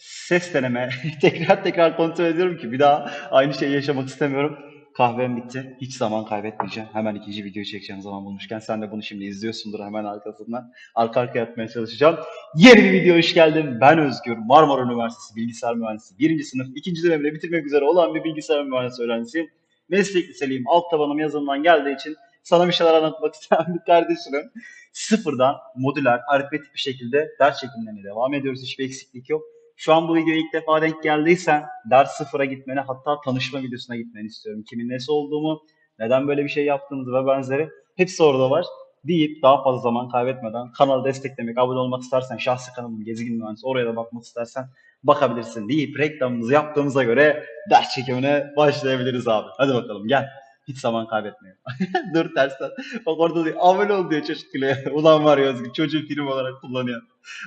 Ses deneme. tekrar tekrar kontrol ediyorum ki bir daha aynı şeyi yaşamak istemiyorum. Kahvem bitti. Hiç zaman kaybetmeyeceğim. Hemen ikinci videoyu çekeceğim zaman bulmuşken. Sen de bunu şimdi izliyorsundur hemen arkasından. Arka arkaya atmaya çalışacağım. Yeni bir video hoş geldin. Ben Özgür. Marmara Üniversitesi Bilgisayar Mühendisi. Birinci sınıf ikinci dönemde bitirmek üzere olan bir bilgisayar mühendisi öğrencisiyim. Meslek liseliyim. Alt tabanım yazılımdan geldiği için sana bir şeyler anlatmak isteyen bir kardeşim. Sıfırdan modüler, aritmetik bir şekilde ders çekimlerine devam ediyoruz. Hiçbir eksiklik yok. Şu an bu videoya ilk defa denk geldiysen ders sıfıra gitmeni hatta tanışma videosuna gitmeni istiyorum. Kimin nesi olduğumu, neden böyle bir şey yaptığımızı ve benzeri hepsi orada var. Deyip daha fazla zaman kaybetmeden kanalı desteklemek, abone olmak istersen şahsi kanalım Gezgin Mühendisi oraya da bakmak istersen bakabilirsin deyip reklamımızı yaptığımıza göre ders çekimine başlayabiliriz abi. Hadi bakalım gel. Hiç zaman kaybetmeyelim. Dur tersten. Bak orada diyor abone ol diyor çocuk. Ulan var ya Özgür çocuğu prim olarak kullanıyor.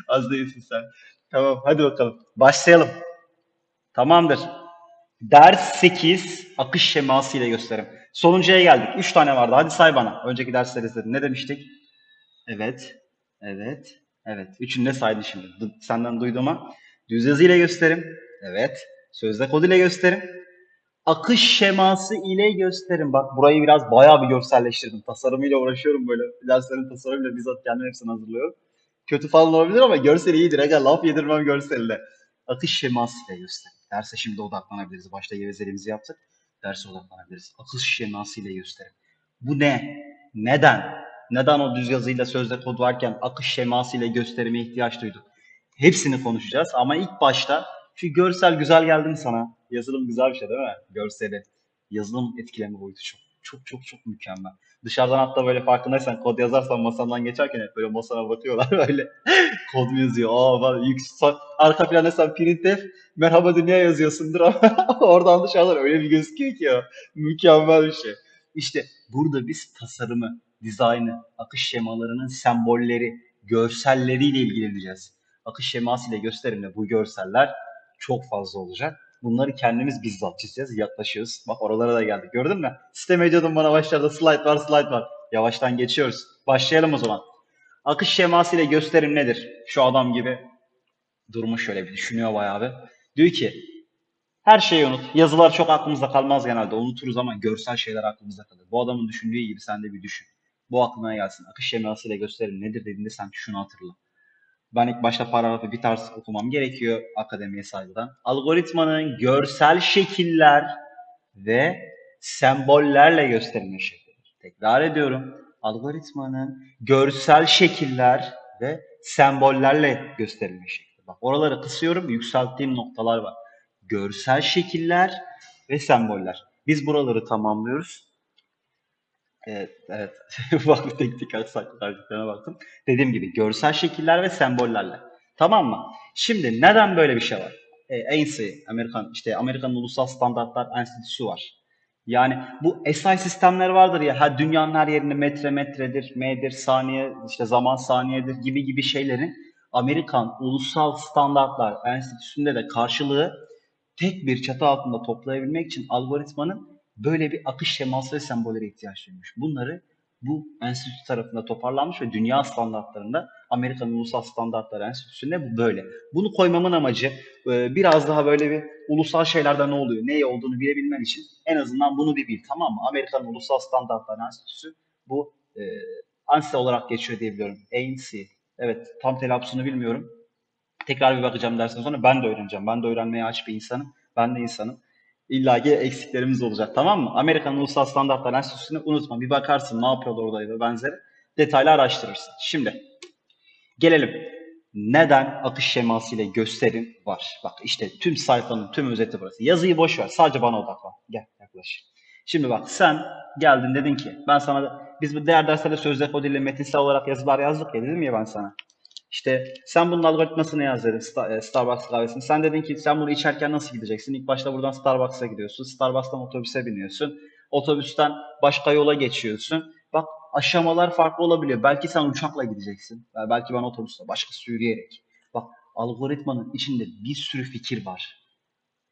Az değilsin sen. Tamam hadi bakalım. Başlayalım. Tamamdır. Ders 8 akış şeması ile gösterim. Sonuncuya geldik. 3 tane vardı. Hadi say bana. Önceki dersleri izledin. Ne demiştik? Evet. Evet. Evet. Üçünü de saydın şimdi. Du- Senden duyduğuma. Düz yazı ile gösterim. Evet. Sözde kod ile gösterim. Akış şeması ile gösterim. Bak burayı biraz bayağı bir görselleştirdim. Tasarımıyla uğraşıyorum böyle. Derslerin tasarımıyla bizzat kendim hepsini hazırlıyorum. Kötü falan olabilir ama görsel iyidir. Aga laf yedirmem görselle. Akış şeması ile gösterim. Derse şimdi odaklanabiliriz. Başta gevezeliğimizi yaptık. Derse odaklanabiliriz. Akış şeması ile gösterim. Bu ne? Neden? Neden o düz yazıyla sözde kod varken akış şeması ile gösterime ihtiyaç duyduk? Hepsini konuşacağız ama ilk başta şu görsel güzel geldi mi sana? Yazılım güzel bir şey değil mi? Görseli. Yazılım etkileme boyutu çok çok çok çok mükemmel. Dışarıdan hatta böyle farkındaysan kod yazarsan masandan geçerken hep böyle masana bakıyorlar böyle. kod mu yazıyor? Aa bak yüksek arka planda sen printf merhaba dünya yazıyorsundur ama oradan dışarıdan öyle bir gözüküyor ki ya. Mükemmel bir şey. İşte burada biz tasarımı, dizaynı, akış şemalarının sembolleri, görselleriyle ilgileneceğiz. Akış şeması ile gösterimle bu görseller çok fazla olacak. Bunları kendimiz bizzat çizeceğiz, yaklaşıyoruz. Bak oralara da geldik. Gördün mü? Sistem ediyordum bana başlarda slide var, slide var. Yavaştan geçiyoruz. Başlayalım o zaman. Akış şeması ile gösterim nedir? Şu adam gibi durmuş şöyle bir düşünüyor bayağı bir. Diyor ki her şeyi unut. Yazılar çok aklımızda kalmaz genelde. Unuturuz ama görsel şeyler aklımızda kalır. Bu adamın düşündüğü gibi sen de bir düşün. Bu aklına gelsin. Akış şeması ile gösterim nedir dediğinde sen şunu hatırla. Ben ilk başta paragrafı bir tarz okumam gerekiyor akademiye saygıdan. Algoritmanın görsel şekiller ve sembollerle gösterilme şeklidir. Tekrar ediyorum. Algoritmanın görsel şekiller ve sembollerle gösterilme şekli. Bak oraları kısıyorum, yükselttiğim noktalar var. Görsel şekiller ve semboller. Biz buraları tamamlıyoruz. Evet, evet. Ufak bir teknik aksaklıklarına baktım. Dediğim gibi görsel şekiller ve sembollerle. Tamam mı? Şimdi neden böyle bir şey var? E, ANSI, Amerikan işte Amerikan Ulusal Standartlar Enstitüsü var. Yani bu SI sistemler vardır ya, ha dünyanın her yerinde metre metredir, M'dir, saniye, işte zaman saniyedir gibi gibi şeylerin Amerikan Ulusal Standartlar Enstitüsü'nde de karşılığı tek bir çatı altında toplayabilmek için algoritmanın böyle bir akış şeması ve sembollere ihtiyaç duymuş. Bunları bu enstitü tarafında toparlanmış ve dünya standartlarında Amerikan Ulusal Standartlar Enstitüsü'nde bu böyle. Bunu koymamın amacı e, biraz daha böyle bir ulusal şeylerde ne oluyor, ne olduğunu bilebilmen için en azından bunu bir bil tamam mı? Amerikan Ulusal Standartlar Enstitüsü bu e, ANSI olarak geçiyor diye biliyorum. ANSI. Evet tam telaffuzunu bilmiyorum. Tekrar bir bakacağım dersten sonra ben de öğreneceğim. Ben de öğrenmeye aç bir insanım. Ben de insanım. İlla ki eksiklerimiz olacak tamam mı? Amerikan Ulusal Standartlar Enstitüsü'nü unutma. Bir bakarsın ne yapıyorlar orada ve benzeri. Detaylı araştırırsın. Şimdi gelelim. Neden akış şeması ile gösterim var? Bak işte tüm sayfanın tüm özeti burası. Yazıyı boş ver. Sadece bana odaklan. Gel yaklaş. Şimdi bak sen geldin dedin ki ben sana biz bu değer derslerde sözde kod ile metinsel olarak yazılar yazdık ya dedim ya ben sana. İşte sen bunun algoritmasını yaz dedi Sta- e, Starbucks kahvesini. Sen dedin ki sen bunu içerken nasıl gideceksin? İlk başta buradan Starbucks'a gidiyorsun. Starbucks'tan otobüse biniyorsun. Otobüsten başka yola geçiyorsun. Bak aşamalar farklı olabiliyor. Belki sen uçakla gideceksin. Belki ben otobüsle, başkası yürüyerek. Bak algoritmanın içinde bir sürü fikir var.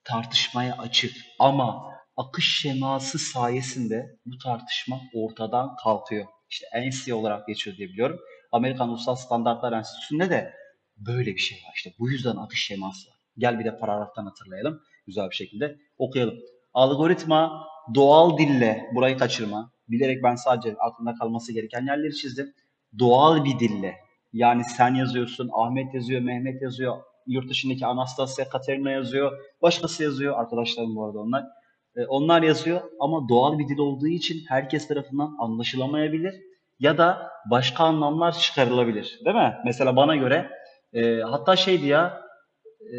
Tartışmaya açık ama akış şeması sayesinde bu tartışma ortadan kalkıyor. İşte ANSI olarak geçiyor diye biliyorum. Amerikan Ulusal Standartlar Enstitüsü'nde de böyle bir şey var. İşte bu yüzden akış şeması var. Gel bir de paragraftan hatırlayalım. Güzel bir şekilde okuyalım. Algoritma doğal dille, burayı kaçırma. Bilerek ben sadece aklında kalması gereken yerleri çizdim. Doğal bir dille. Yani sen yazıyorsun, Ahmet yazıyor, Mehmet yazıyor, yurt dışındaki Anastasia, Katerina yazıyor, başkası yazıyor. Arkadaşlarım bu arada onlar. E, onlar yazıyor ama doğal bir dil olduğu için herkes tarafından anlaşılamayabilir ya da başka anlamlar çıkarılabilir. Değil mi? Mesela bana göre e, hatta şeydi ya e,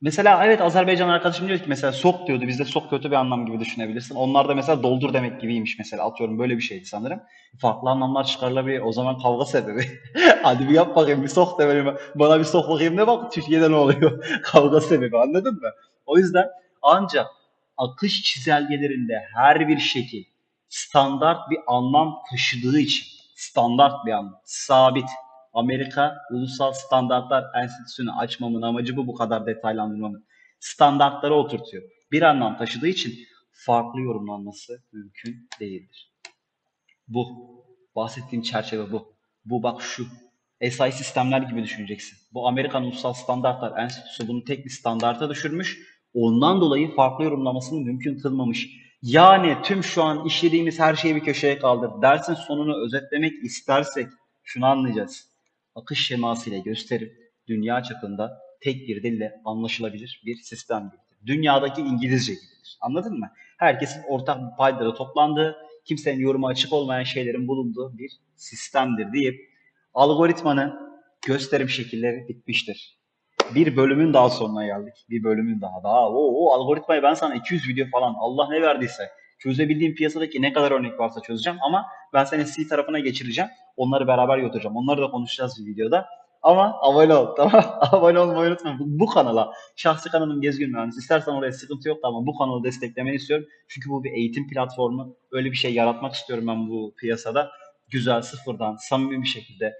mesela evet Azerbaycan arkadaşım diyor ki mesela sok diyordu. Bizde sok kötü bir anlam gibi düşünebilirsin. Onlar da mesela doldur demek gibiymiş mesela. Atıyorum böyle bir şeydi sanırım. Farklı anlamlar çıkarılabilir. O zaman kavga sebebi. Hadi bir yap bakayım bir sok de benim. Bana bir sok bakayım ne bak Türkiye'de ne oluyor? kavga sebebi anladın mı? O yüzden ancak akış çizelgelerinde her bir şekil standart bir anlam taşıdığı için standart bir anlam, sabit. Amerika Ulusal Standartlar Enstitüsü'nü açmamın amacı bu bu kadar detaylandırmamın. Standartlara oturtuyor. Bir anlam taşıdığı için farklı yorumlanması mümkün değildir. Bu. Bahsettiğim çerçeve bu. Bu bak şu. SI sistemler gibi düşüneceksin. Bu Amerikan Ulusal Standartlar Enstitüsü bunu tek bir standarta düşürmüş. Ondan dolayı farklı yorumlamasını mümkün kılmamış. Yani tüm şu an işlediğimiz her şeyi bir köşeye kaldır. Dersin sonunu özetlemek istersek şunu anlayacağız. Akış şeması ile gösterip dünya çapında tek bir dille anlaşılabilir bir sistem gibidir. Dünyadaki İngilizce gibidir. Anladın mı? Herkesin ortak bir paydada toplandığı, kimsenin yoruma açık olmayan şeylerin bulunduğu bir sistemdir deyip algoritmanın gösterim şekilleri bitmiştir. Bir bölümün daha sonuna geldik. Bir bölümün daha. Daha o, o algoritmayı ben sana 200 video falan Allah ne verdiyse çözebildiğim piyasadaki ne kadar örnek varsa çözeceğim ama ben seni C tarafına geçireceğim. Onları beraber götüreceğim. Onları da konuşacağız bir videoda. Ama abone ol tamam Abone olmayı unutma. Bu, bu kanala şahsi kanalım Gezgin Mühendis. İstersen oraya sıkıntı yok ama bu kanalı desteklemeni istiyorum. Çünkü bu bir eğitim platformu. Öyle bir şey yaratmak istiyorum ben bu piyasada. Güzel sıfırdan samimi bir şekilde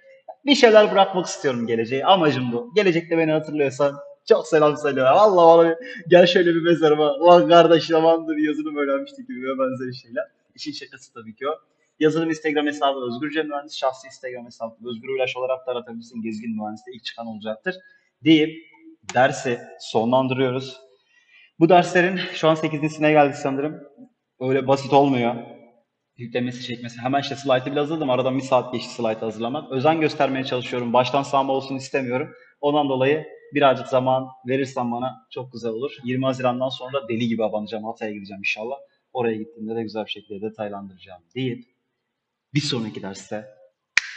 bir şeyler bırakmak istiyorum geleceğe. Amacım bu. Gelecekte beni hatırlıyorsan çok selam söylüyorum. Allah bana gel şöyle bir mezarıma. Ulan kardeş zamanında bir yazılım öğrenmiştik gibi benzeri şeyler. İşin şakası tabii ki o. Yazılım Instagram hesabı Özgürce Mühendis. Şahsi Instagram hesabı Özgür Ulaş olarak da aratabilirsin. Gezgin Mühendis'te ilk çıkan olacaktır. Deyip dersi sonlandırıyoruz. Bu derslerin şu an 8.sine geldik sanırım. Öyle basit olmuyor yüklemesi çekmesi. Hemen işte slaytı bile hazırladım. Aradan bir saat geçti slaytı hazırlamak. Özen göstermeye çalışıyorum. Baştan sağma olsun istemiyorum. Ondan dolayı birazcık zaman verirsen bana çok güzel olur. 20 Haziran'dan sonra deli gibi abanacağım. Hatay'a gideceğim inşallah. Oraya gittiğimde de güzel bir şekilde detaylandıracağım deyip bir sonraki derste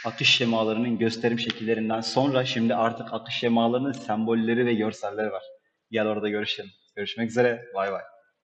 akış şemalarının gösterim şekillerinden sonra şimdi artık akış şemalarının sembolleri ve görselleri var. Gel orada görüşelim. Görüşmek üzere. Bay bay.